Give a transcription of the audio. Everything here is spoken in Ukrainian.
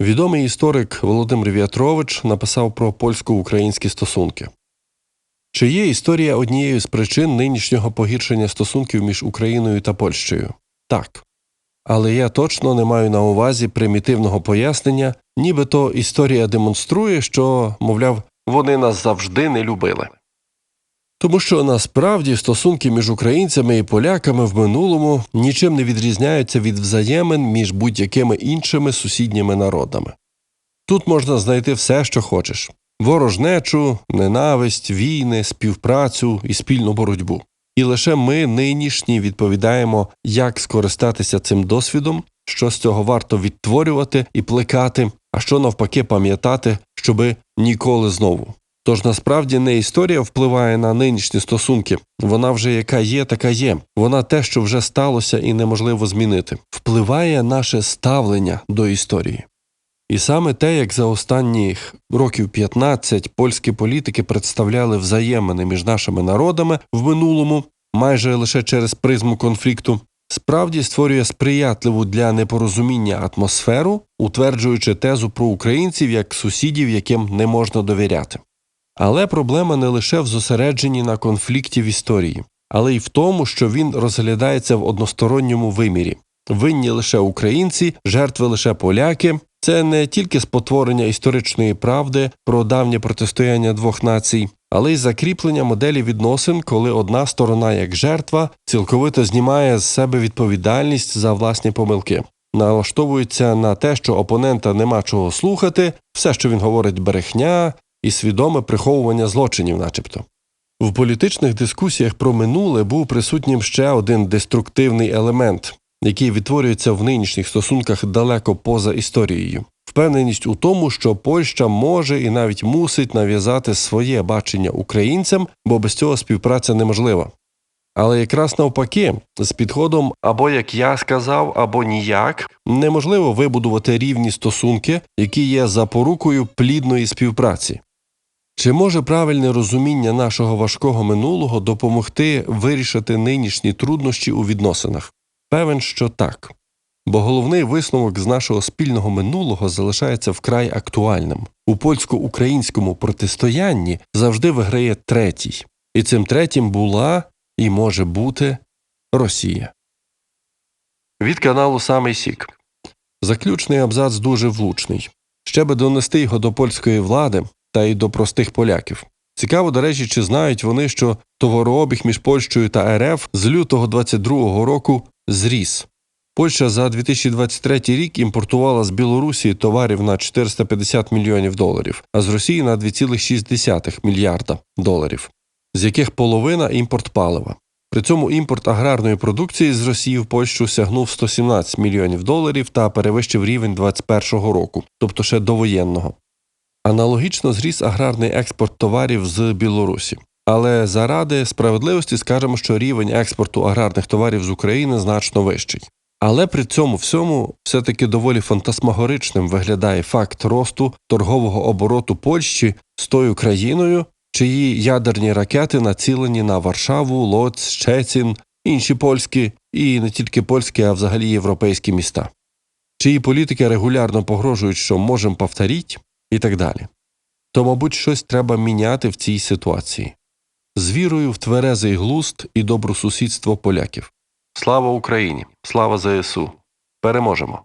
Відомий історик Володимир В'ятрович написав про польсько-українські стосунки. Чи є історія однією з причин нинішнього погіршення стосунків між Україною та Польщею? Так. Але я точно не маю на увазі примітивного пояснення, нібито історія демонструє, що, мовляв, вони нас завжди не любили. Тому що насправді стосунки між українцями і поляками в минулому нічим не відрізняються від взаємин між будь-якими іншими сусідніми народами. Тут можна знайти все, що хочеш ворожнечу, ненависть, війни, співпрацю і спільну боротьбу. І лише ми нинішні відповідаємо, як скористатися цим досвідом, що з цього варто відтворювати і плекати, а що навпаки пам'ятати, щоби ніколи знову. Тож насправді не історія впливає на нинішні стосунки, вона вже яка є, така є. Вона те, що вже сталося і неможливо змінити. Впливає наше ставлення до історії. І саме те, як за останніх років 15 польські політики представляли взаємини між нашими народами в минулому, майже лише через призму конфлікту, справді створює сприятливу для непорозуміння атмосферу, утверджуючи тезу про українців як сусідів, яким не можна довіряти. Але проблема не лише в зосередженні на конфлікті в історії, але й в тому, що він розглядається в односторонньому вимірі. Винні лише українці, жертви лише поляки. Це не тільки спотворення історичної правди про давнє протистояння двох націй, але й закріплення моделі відносин, коли одна сторона, як жертва, цілковито знімає з себе відповідальність за власні помилки, налаштовується на те, що опонента нема чого слухати, все, що він говорить, брехня і свідоме приховування злочинів, начебто. В політичних дискусіях про минуле був присутнім ще один деструктивний елемент, який відтворюється в нинішніх стосунках далеко поза історією. Впевненість у тому, що Польща може і навіть мусить нав'язати своє бачення українцям, бо без цього співпраця неможлива. Але якраз навпаки, з підходом або як я сказав, або ніяк неможливо вибудувати рівні стосунки, які є запорукою плідної співпраці. Чи може правильне розуміння нашого важкого минулого допомогти вирішити нинішні труднощі у відносинах? Певен, що так. Бо головний висновок з нашого спільного минулого залишається вкрай актуальним. У польсько-українському протистоянні завжди виграє третій, і цим третім була і може бути Росія. Від каналу Самий Сік. Заключний абзац дуже влучний. Ще би донести його до польської влади та й до простих поляків. Цікаво, до речі, чи знають вони, що товарообіг між Польщею та РФ з лютого 22-го року зріс. Польща за 2023 рік імпортувала з Білорусі товарів на 450 мільйонів доларів, а з Росії на 2,6 мільярда доларів, з яких половина імпорт палива. При цьому імпорт аграрної продукції з Росії в Польщу сягнув 117 мільйонів доларів та перевищив рівень 2021 року, тобто ще довоєнного. Аналогічно зріс аграрний експорт товарів з Білорусі. Але заради справедливості скажемо, що рівень експорту аграрних товарів з України значно вищий. Але при цьому всьому все-таки доволі фантасмагоричним виглядає факт росту торгового обороту Польщі з тою країною, чиї ядерні ракети націлені на Варшаву, Лоць, Щецін, інші польські і не тільки польські, а взагалі європейські міста, чиї політики регулярно погрожують, що можемо повторіть, і так далі. То, мабуть, щось треба міняти в цій ситуації з вірою в тверезий глуст і добросусідство поляків. Слава Україні! Слава ЗСУ! Переможемо!